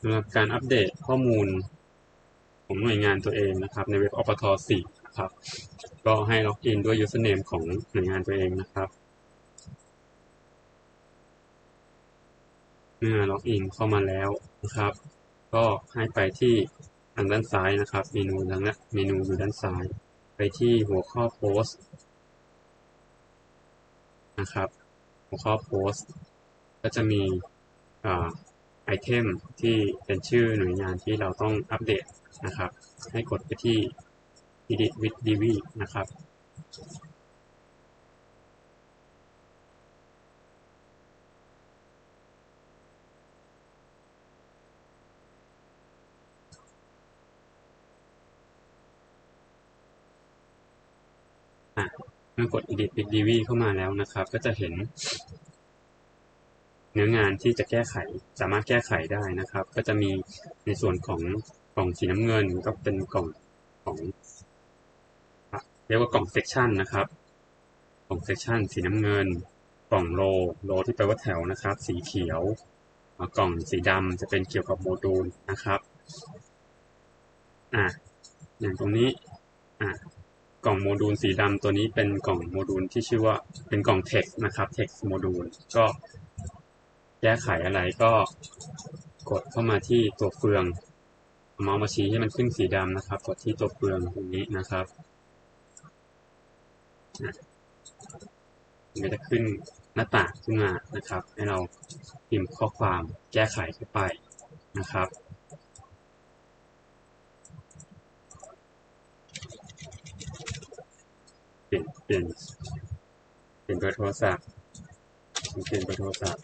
สำหรับการอัปเดตข้อมูลของหน่วยงานตัวเองนะครับ ในเว็บอปท4นะครับก็ให้ล็อกอินด้วย username ของหน่วยงานตัวเองนะครับเมื่อล็อกอินเข้ามาแล้วนะครับ ก็ให้ไปที่ทางด้านซ้ายนะครับ เมนูทางนี้เมนูอยู่ด้านซ้าย ไปที่หัวข้อโพสต์นะครับ หัวข้อโพสต์ก็จะมี ไอเทมที่เป็นชื่อหน่วยงานที่เราต้องอัปเดตนะครับ ให้กดไปที่ edit with dv นะครับเมื่อกด edit with dv เข้ามาแล้วนะครับ ก็จะเห็น นื้องานที่จะแก้ไขสามารถแก้ไขได้นะครับ ก็จะมีในส่วนของกล่องสีน้ำเงินก็เป็นกล่องของเรียกว่ากล่องเซกชันนะครับ กล่องเซกชันสีน้ำเงิน กล่องโลโลที่แปลว่าแถวนะครับ สีเขียวกล่องสีดำจะเป็นเกี่ยวกับโมดูลนะครับอะอย่างตรงนี้อะกล่องโมดูลสีดำตัวนี้เป็นกล่องโมดูลที่ชื่อว่าเป็นกล่อง text นะครับ text โมดูลก็ แก้ไขอะไรก็กดเข้ามาที่ตัวเฟืองเอมาส์มาชี้ให้มันขึ้นสีดำนะครับ กดที่ตัวเฟืองตรงนี้นะครับมันจะขึ้นหน้าต่างขึ้นมานะครับ ให้เราพิมพ์ข้อความแก้ไขเข้าไปนะครับเปลี่ยนเปลี่ยนเปลี่ยนเบอร์โทรศัพท์เปลี่ยนเบอร์โทรศัพท์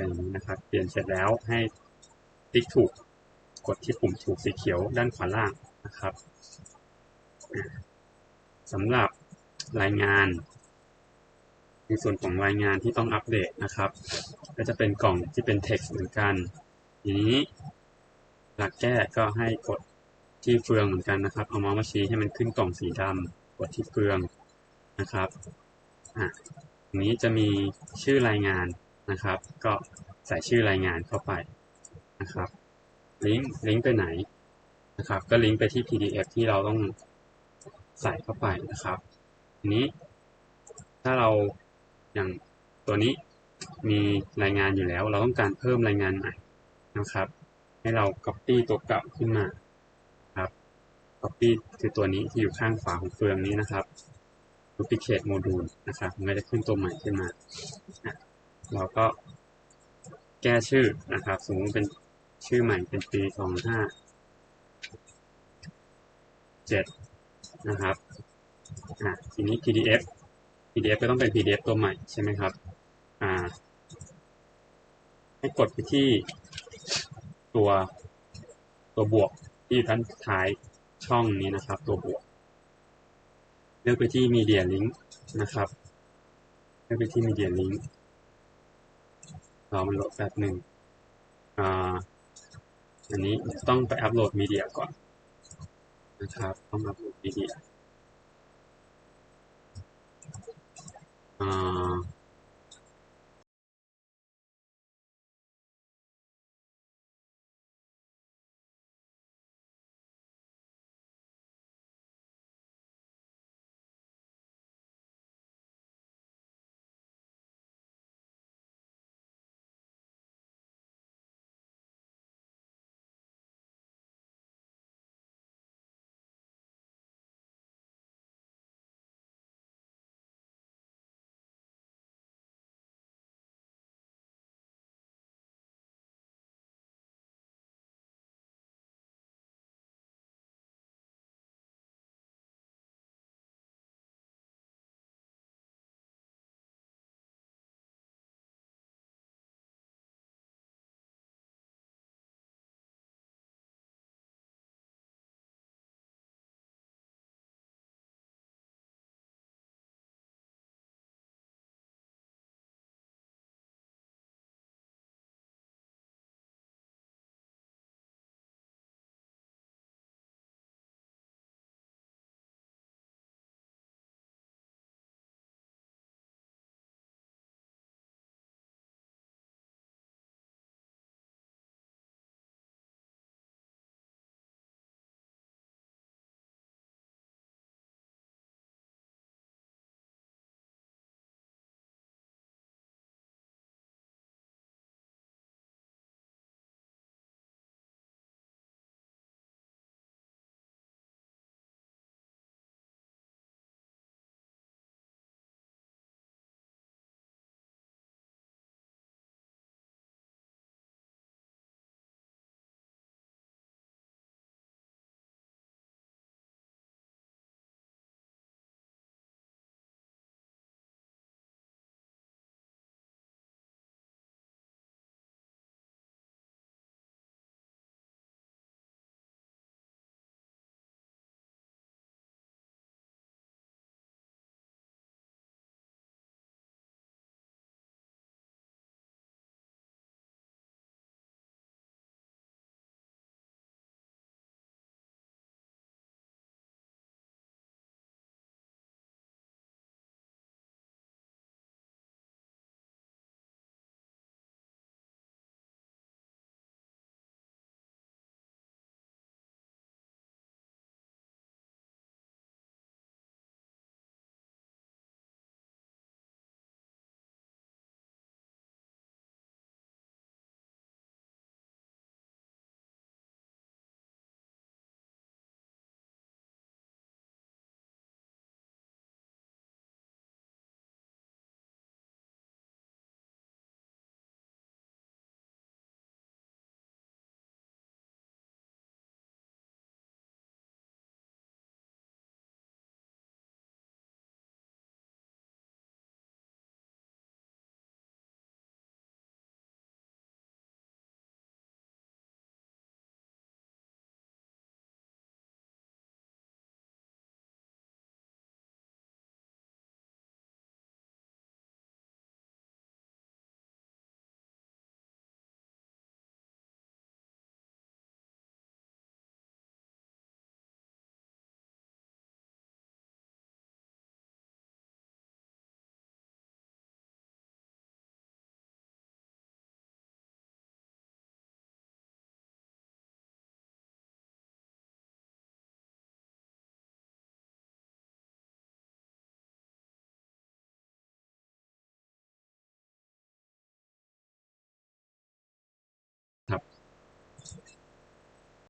ไปอย่างนี้นะครับ เปลี่ยนเสร็จแล้วให้ติ๊กถูกกดที่ปุ่มถูกสีเขียวด้านขวาล่างนะครับสำหรับรายงาน ในส่วนของรายงานที่ต้องอัปเดตนะครับ ก็จะเป็นกล่องที่เป็น text เหมือนกันทีนี้หลักแก้ก็ให้กดที่เฟืองเหมือนกันนะครับ เอาเมาส์มาชี้ให้มันขึ้นกล่องสีดำกดที่เฟืองนะครับอะนี้จะมีชื่อรายงาน นะครับ ก็ใส่ชื่อรายงานเข้าไปนะครับ ลิงก์ลิงก์ไปไหนนะครับ ก็ลิงก์ไปที่ PDF ที่เราต้องใส่เข้าไปนะครับนี้ ถ้าเราอย่างตัวนี้มีรายงานอยู่แล้ว เราต้องการเพิ่มรายงานใหม่นะครับ ให้เรา copy ตัวเก่าขึ้นมาครับ copy คือตัวนี้ที่อยู่ข้างขวาของเฟืองนี้นะครับ duplicate module นะครับมันก็จะขึ้นตัวใหม่ขึ้นมา เราก็แก้ชื่อนะครับ สมมติเป็นชื่อใหม่เป็นปีสองห้าเจ็ดนะครับอ่าทีนี้ PDF PDF ก็ต้องเป็น PDF ตัวใหม่ใช่ไหมครับอ่าให้กดไปที่ตัวตัวบวกที่อยู่ด้านท้ายช่องนี้นะครับ ตัวบวก เลือกไปที่ Media Link นะครับ เลือกไปที่ Media Link รอมันโหลดแป๊บหนึ่งอ่าอันนี้ต้องไปอัปโหลดมีเดียก่อนนะครับต้องอัปโหลดมีเดียอ่า